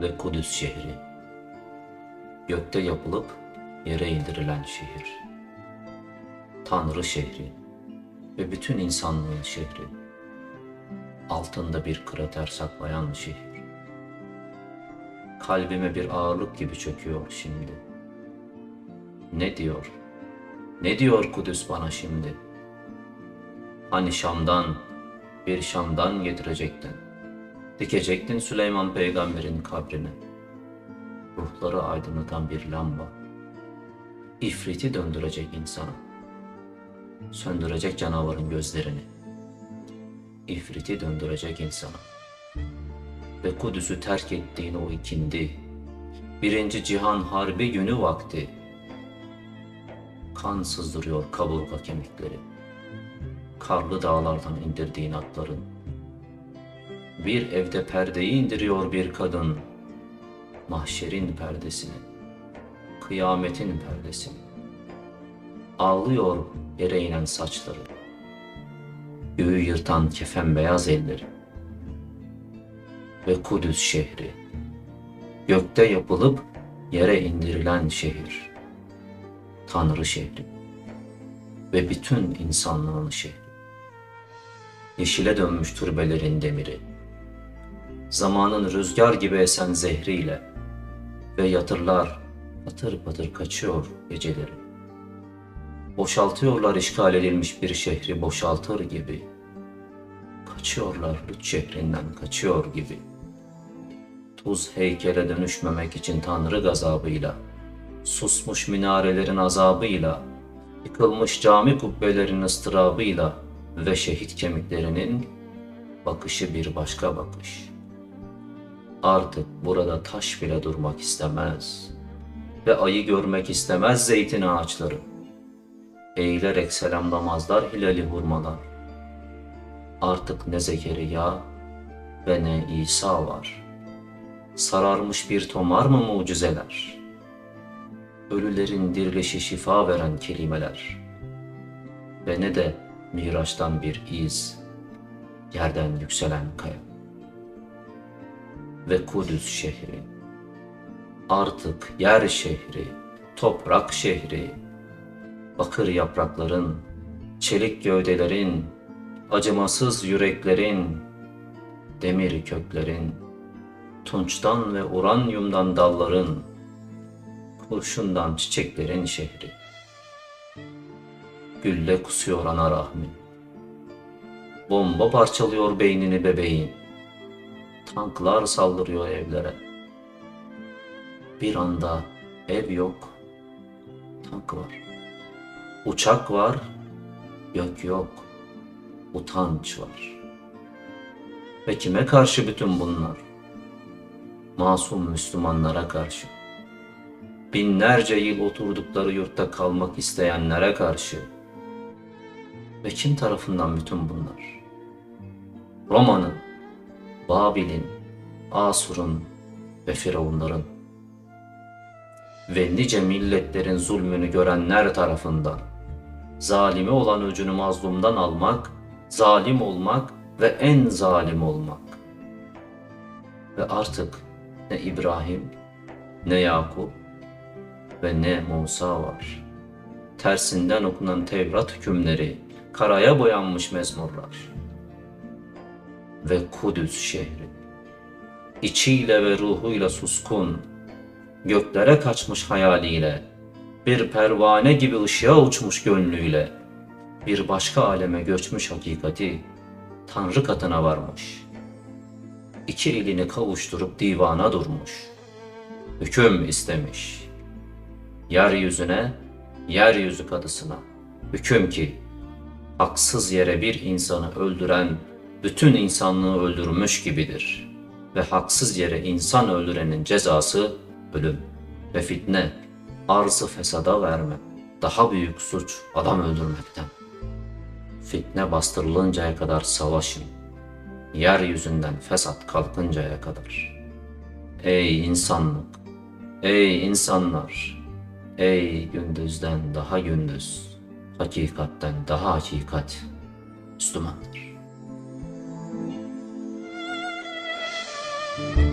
ve Kudüs şehri. Gökte yapılıp yere indirilen şehir. Tanrı şehri ve bütün insanlığın şehri. Altında bir krater saklayan şehir. Kalbime bir ağırlık gibi çöküyor şimdi. Ne diyor? Ne diyor Kudüs bana şimdi? Hani Şam'dan, bir Şam'dan getirecektin. Dikecektin Süleyman peygamberin kabrini. Ruhları aydınlatan bir lamba. İfriti döndürecek insana. Söndürecek canavarın gözlerini. İfriti döndürecek insana. Ve Kudüs'ü terk ettiğin o ikindi. Birinci Cihan Harbi günü vakti. Kan sızdırıyor kaburga kemikleri. Karlı dağlardan indirdiğin atların. Bir evde perdeyi indiriyor bir kadın. Mahşerin perdesini. Kıyametin perdesini. Ağlıyor yere inen saçları. Göğü yırtan kefen beyaz elleri. Ve Kudüs şehri. Gökte yapılıp yere indirilen şehir. Tanrı şehri. Ve bütün insanlığın şehri. Yeşile dönmüş türbelerin demiri zamanın rüzgar gibi esen zehriyle ve yatırlar patır patır kaçıyor geceleri. Boşaltıyorlar işgal edilmiş bir şehri boşaltır gibi. Kaçıyorlar Lüt şehrinden kaçıyor gibi. Tuz heykele dönüşmemek için Tanrı gazabıyla, susmuş minarelerin azabıyla, yıkılmış cami kubbelerin ıstırabıyla ve şehit kemiklerinin bakışı bir başka bakış.'' Artık burada taş bile durmak istemez ve ayı görmek istemez zeytin ağaçları. Eğilerek selamlamazlar hilali hurmalar. Artık ne Zekeriya ve ne İsa var. Sararmış bir tomar mı mucizeler? Ölülerin dirilişi şifa veren kelimeler. Ve ne de Miraç'tan bir iz, yerden yükselen kaya ve Kudüs şehri. Artık yer şehri, toprak şehri, bakır yaprakların, çelik gövdelerin, acımasız yüreklerin, demir köklerin, tunçtan ve uranyumdan dalların, kurşundan çiçeklerin şehri. Gülle kusuyor ana rahmi. Bomba parçalıyor beynini bebeğin tanklar saldırıyor evlere. Bir anda ev yok, tank var. Uçak var, yok yok, utanç var. Ve kime karşı bütün bunlar? Masum Müslümanlara karşı. Binlerce yıl oturdukları yurtta kalmak isteyenlere karşı. Ve kim tarafından bütün bunlar? Roma'nın, Babil'in, Asur'un ve Firavunların ve nice milletlerin zulmünü görenler tarafından zalimi olan öcünü mazlumdan almak, zalim olmak ve en zalim olmak. Ve artık ne İbrahim, ne Yakup ve ne Musa var. Tersinden okunan Tevrat hükümleri, karaya boyanmış mezmurlar ve Kudüs şehri. İçiyle ve ruhuyla suskun, göklere kaçmış hayaliyle, bir pervane gibi ışığa uçmuş gönlüyle, bir başka aleme göçmüş hakikati, Tanrı katına varmış. İki elini kavuşturup divana durmuş. Hüküm istemiş. Yeryüzüne, yeryüzü kadısına. Hüküm ki, haksız yere bir insanı öldüren bütün insanlığı öldürmüş gibidir. Ve haksız yere insan öldürenin cezası ölüm ve fitne, arzı fesada verme. Daha büyük suç adam öldürmekten. Fitne bastırılıncaya kadar savaşın. Yeryüzünden fesat kalkıncaya kadar. Ey insanlık! Ey insanlar! Ey gündüzden daha gündüz! Hakikatten daha hakikat! Müslümanlar. Thank you.